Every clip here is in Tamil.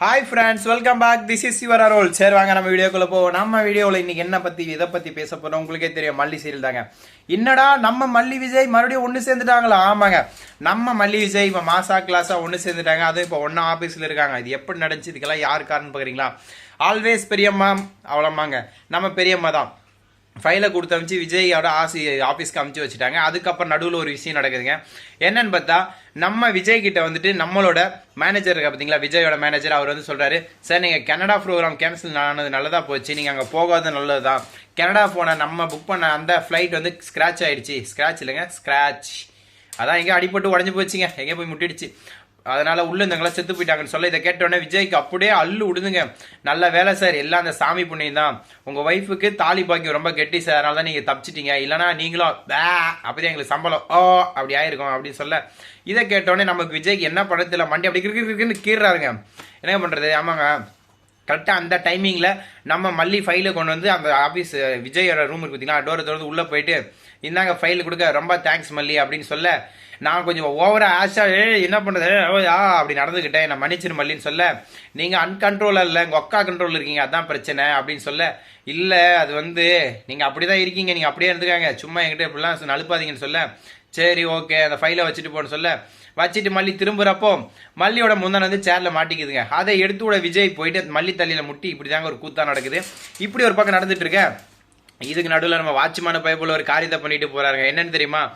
Hi friends welcome back this is your அரோல் சரி வாங்க நம்ம வீடியோக்குள்ளே போவோம். நம்ம வீடியோவில் இன்றைக்கி என்ன பற்றி இதை பற்றி பேச போகிறோம் உங்களுக்கே தெரியும் மல்லி சீரியல் தாங்க. என்னடா நம்ம மல்லி விஜய் மறுபடியும் ஒன்று சேர்ந்துட்டாங்களா? ஆமாங்க. நம்ம மல்லி விஜய் இப்போ மாசா கிளாஸாக ஒன்று சேர்ந்துட்டாங்க. அதுவும் இப்போ ஒன்றா ஆஃபீஸில் இருக்காங்க. இது எப்படி நடந்துச்சு? இதுக்கெல்லாம் யார் காரணம் பார்க்குறீங்களா ஆல்வேஸ் பெரியம்மா அவ்வளோமாங்க நம்ம பெரியம்மா தான். ஃபைலை கொடுத்து அமிச்சு விஜயோட ஆசி ஆஃபீஸ்க்கு அமுச்சு வச்சுட்டாங்க. அதுக்கப்புறம் நடுவில் ஒரு விஷயம் நடக்குதுங்க. என்னன்னு பார்த்தா நம்ம விஜய் கிட்ட வந்துட்டு நம்மளோட மேனேஜர் இருக்கா பார்த்தீங்களா? விஜயோட மேனேஜர் அவர் வந்து சொல்கிறாரு சார் நீங்கள் கனடா ப்ரோக்ராம் கேன்சல் ஆனது நல்லதா போச்சு. நீங்கள் அங்கே போகாத நல்லது தான் கனடா போன நம்ம புக் பண்ண அந்த ஃப்ளைட் வந்து ஸ்க்ராட்ச் ஆகிடுச்சு ஸ்க்ராட்ச் இல்லைங்க ஸ்க்ராட்ச் அதான் எங்கே அடிபட்டு உடஞ்சி போச்சுங்க. எங்கே போய் முட்டிடுச்சு. அதனால உள்ள செத்து போயிட்டாங்கன்னு சொல்ல இதை கேட்டோடனே விஜய்க்கு அப்படியே அள்ளு விடுதுங்க. நல்ல வேலை சார் எல்லாம் அந்த சாமி புண்ணியம் தான். உங்க ஒய்ஃபுக்கு தாலி பாக்கியம் ரொம்ப கெட்டி சார் அதனால தான் நீங்க தப்பிச்சிட்டீங்க. இல்லைனா நீங்களும் வே அப்படியே எங்களுக்கு சம்பளம். ஓ அப்படி ஆயிருக்கும் அப்படின்னு சொல்ல இதை கேட்டோடனே நமக்கு விஜய்க்கு என்ன படத்தில் மண்டி அப்படி கிருக்கு கிருக்குன்னு கீறாருங்க என்ன பண்றது? ஆமாங்க. கரெக்டாக அந்த டைமிங்கில் நம்ம மல்லி ஃபைலை கொண்டு வந்து அந்த ஆஃபீஸ் விஜயோட ரூம் இருக்கு பார்த்தீங்களா டோரை திறந்து உள்ளே போயிட்டு இந்தாங்க ஃபைல் கொடுக்க ரொம்ப தேங்க்ஸ் மல்லி அப்படின்னு சொல்ல நான் கொஞ்சம் ஓவராக ஆஷா ஏ என்ன பண்ணுறது ஆ அப்படி நடந்துக்கிட்டேன் நான் மன்னிச்சிரு மல்லின்னு சொல்ல நீங்கள் அன்கண்ட்ரோலாக இல்லை உங்கள் அக்கா கண்ட்ரோல் இருக்கீங்க அதான் பிரச்சனை அப்படின்னு சொல்ல இல்லை அது வந்து நீங்கள் அப்படி தான் இருக்கீங்க நீங்கள் அப்படியே இருந்துக்காங்க சும்மா என்கிட்ட இப்படிலாம் நழுப்பாதீங்கன்னு சொல்ல சரி ஓகே அந்த ஃபைலை வச்சுட்டு போன்னு சொல்ல. வச்சுட்டு மல்லி திரும்புறப்போ மல்லியோட முந்தன் வந்து சேர்ல மாட்டிக்குதுங்க. அதை எடுத்து விட விஜய் போயிட்டு மல்லி தள்ளியில முட்டி இப்படி தாங்க ஒரு கூத்தா நடக்குது. இப்படி ஒரு பக்கம் நடந்துட்டு இருக்கேன் இதுக்கு நடுவில் நம்ம வாட்ச்மான பைப்பில் ஒரு காரியத்தை பண்ணிட்டு போகிறாங்க என்னன்னு தெரியுமா?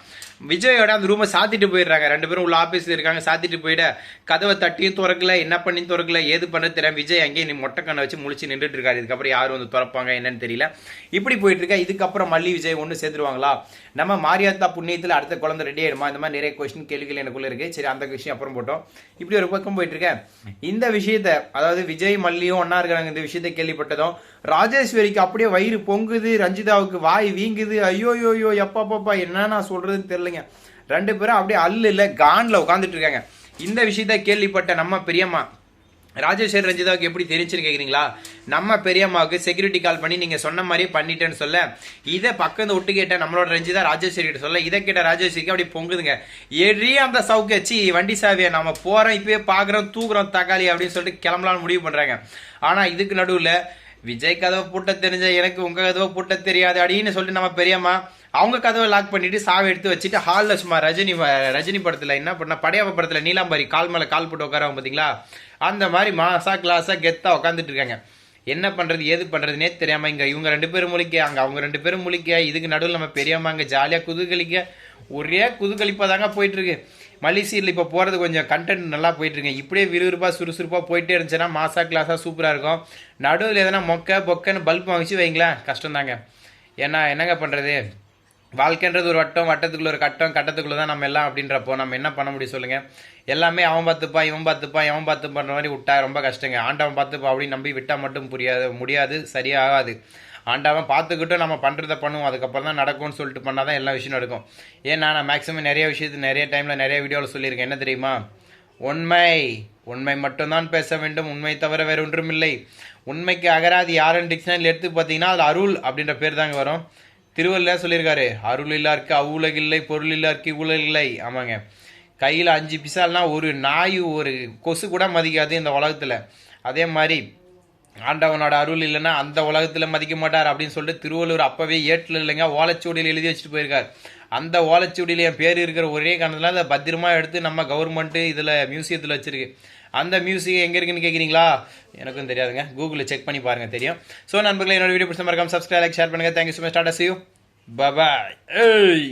விஜயோட அந்த ரூமை சாத்திட்டு போயிடுறாங்க. ரெண்டு பேரும் உள்ள ஆஃபீஸில் இருக்காங்க. சாத்திட்டு போயிட கதவை தட்டியும் திறக்கல என்ன பண்ணி திறக்கல ஏது பண்ண தெரியாம விஜய் அங்கேயே நீ மொட்டைக்கண்ணை வச்சு முழிச்சு நின்றுட்டு இருக்காரு இதுக்கப்புறம் யாரும் வந்து திறப்பாங்க என்னன்னு தெரியல. இப்படி போயிட்டு இருக்கா. இதுக்கப்புறம் மல்லி விஜய் ஒன்று சேர்த்துருவாங்களா? நம்ம மாரியாத்தா புண்ணியத்தில் அடுத்த குழந்தை ரெடி ஆயிடுமா? இந்த மாதிரி நிறைய கொஸ்டின் கேள்விகள் எனக்குள்ள இருக்கு. சரி அந்த விஷயம் அப்புறம் போட்டோம். இப்படி ஒரு பக்கம் போயிட்டு இருக்கேன். இந்த விஷயத்த அதாவது விஜய் மல்லியும் ஒன்னா இருக்கிறாங்க. இந்த விஷயத்தை கேள்விப்பட்டதும் ராஜேஸ்வரிக்கு அப்படியே வயிறு பொங்குது. ரஞ்சிதாவுக்கு வாய் வீங்குது. ஐயோ யோ எப்பா பாப்பா என்ன நான் சொல்றதுன்னு தெரியலங்க. ரெண்டு பேரும் அப்படியே அல்லு இல்லை கான்ல உட்காந்துட்டு இருக்காங்க. இந்த விஷயத்த கேள்விப்பட்ட நம்ம பெரியம்மா ராஜேஸ்வர் ரஞ்சிதாவுக்கு எப்படி தெரிஞ்சுன்னு கேட்குறீங்களா நம்ம பெரியம்மாவுக்கு செக்யூரிட்டி கால் பண்ணி நீங்கள் சொன்ன மாதிரியே பண்ணிட்டேன்னு சொல்ல இதை பக்கம் விட்டு கேட்ட நம்மளோட ரஞ்சிதா ராஜேஸ்வரி கிட்ட சொல்ல இதை கேட்ட ராஜேஸ்வரிக்கு அப்படி பொங்குதுங்க. எரிய அந்த சவுக்கு வச்சு வண்டி சாவியை நம்ம போகிறோம் இப்போயே பார்க்குறோம் தூக்குறோம் தக்காளி அப்படின்னு சொல்லிட்டு கிளம்பலான்னு முடிவு பண்ணுறாங்க ஆனால் இதுக்கு நடுவில் விஜய் கதவை பூட்ட தெரிஞ்ச எனக்கு உங்க கதவை பூட்ட தெரியாது அப்படின்னு சொல்லிட்டு நம்ம பெரியம்மா அவங்க கதவை லாக் பண்ணிட்டு சாவை எடுத்து வச்சுட்டு ஹாலில் சும்மா ரஜினி ரஜினி படத்தில் என்ன பண்ண படையாப்ப படத்தில் நீலாம்பரி கால் மேலே கால் போட்டு உட்காரவங்க பார்த்தீங்களா அந்த மாதிரி மாசா கிளாஸாக கெத்தாக உட்காந்துட்டு இருக்காங்க. என்ன பண்ணுறது ஏது பண்ணுறதுனே தெரியாமல் இங்கே இவங்க ரெண்டு பேரும் முழிக்க அங்கே அவங்க ரெண்டு பேரும் முழிக்க இதுக்கு நடுவில் நம்ம பெரியம்மா அங்க ஜாலியாக குதுகலிக்க ஒரே குதுகலிப்பாக தாங்க போயிட்டுருக்கு மலேசியில் இப்போ போகிறது கொஞ்சம் கண்டென்ட் நல்லா போயிட்டு இப்படியே விறுவிறுப்பாக சுறுசுறுப்பாக போயிட்டே இருந்துச்சுன்னா மாசா கிளாஸாக சூப்பராக இருக்கும். நடுவில் எதனா மொக்க பொக்கன்னு பல்ப் வாங்கிச்சு வைங்களேன். கஷ்டம் தாங்க ஏன்னா என்னங்க பண்ணுறது வாழ்க்கைன்றது ஒரு வட்டம் வட்டத்துக்குள்ளே ஒரு கட்டம் கட்டத்துக்குள்ளே தான் நம்ம எல்லாம் அப்படின்றப்போ நம்ம என்ன பண்ண முடியும் சொல்லுங்கள் எல்லாமே அவன் பார்த்துப்பா இவன் பார்த்துப்பா இவன் பார்த்து பண்ணுற மாதிரி விட்டா ரொம்ப கஷ்டங்க. ஆண்டவன் பார்த்துப்பா அப்படின்னு நம்பி விட்டால் மட்டும் புரியாது முடியாது சரியாகாது. ஆண்டவன் பார்த்துக்கிட்டும் நம்ம பண்ணுறத பண்ணுவோம். அதுக்கப்புறம் தான் நடக்கும்னு சொல்லிட்டு பண்ணால் தான் எல்லா விஷயம் நடக்கும். ஏன்னா நான் மேக்ஸிமம் நிறைய விஷயத்து நிறைய டைமில் நிறைய வீடியோவில் சொல்லியிருக்கேன். என்ன தெரியுமா? உண்மை. உண்மை மட்டும்தான் பேச வேண்டும். உண்மை தவிர வேறு ஒன்றும் இல்லை. உண்மைக்கு அகராதி யாருன்னு டிக்ஷனரியில் எடுத்து பார்த்தீங்கன்னா அது அருள் அப்படின்ற பேர் தாங்க வரும். திருவள்ளுவர் சொல்லியிருக்காரு அருள் இல்லாருக்கு அவ்வுலகில்லை பொருள் இல்லாருக்கு இவ்வுலகில்லை ஆமாங்க. கையில் அஞ்சு பிசால்னா ஒரு நாய் ஒரு கொசு கூட மதிக்காது இந்த உலகத்தில். அதே மாதிரி ஆண்டவனோட அருள் இல்லைன்னா அந்த உலகத்தில் மதிக்க மாட்டார் அப்படின்னு சொல்லிட்டு திருவள்ளுவர் அப்போவே ஏட்டில் இல்லைங்க ஓலைச்சுவடியில் எழுதி வச்சுட்டு போயிருக்கார். அந்த ஓலைச்சுவடியில் என் பேர் இருக்கிற ஒரே காரணத்தில் அதை பத்திரமா எடுத்து நம்ம கவர்மெண்ட்டு இதில் மியூசியத்தில் வச்சுருக்கு. அந்த மியூசியம் எங்கே இருக்குன்னு கேட்குறீங்களா எனக்கும் தெரியாதுங்க. கூகுளில் செக் பண்ணி பாருங்கள் தெரியும். ஸோ நண்பர்களே என்னோட வீடியோ பிடிச்ச மறக்காம சப்ஸ்கிரைப் லைக் ஷேர் பண்ணுங்கள் தேங்க்யூ ஸோ மச் டாடா சி யூ பபாய் ஏய்